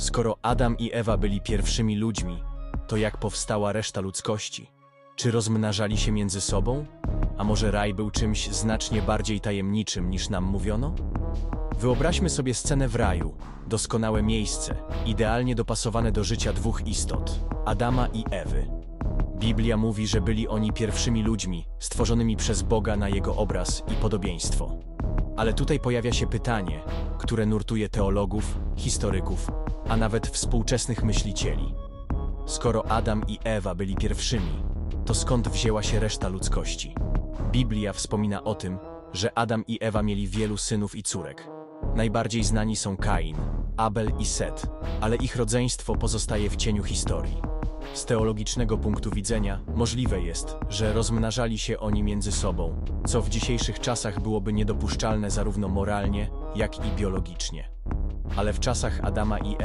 Skoro Adam i Ewa byli pierwszymi ludźmi, to jak powstała reszta ludzkości? Czy rozmnażali się między sobą? A może raj był czymś znacznie bardziej tajemniczym niż nam mówiono? Wyobraźmy sobie scenę w raju, doskonałe miejsce, idealnie dopasowane do życia dwóch istot Adama i Ewy. Biblia mówi, że byli oni pierwszymi ludźmi, stworzonymi przez Boga na jego obraz i podobieństwo. Ale tutaj pojawia się pytanie, które nurtuje teologów, historyków, a nawet współczesnych myślicieli. Skoro Adam i Ewa byli pierwszymi, to skąd wzięła się reszta ludzkości? Biblia wspomina o tym, że Adam i Ewa mieli wielu synów i córek. Najbardziej znani są Kain, Abel i Set, ale ich rodzeństwo pozostaje w cieniu historii. Z teologicznego punktu widzenia możliwe jest, że rozmnażali się oni między sobą, co w dzisiejszych czasach byłoby niedopuszczalne zarówno moralnie, jak i biologicznie. Ale w czasach Adama i Ewy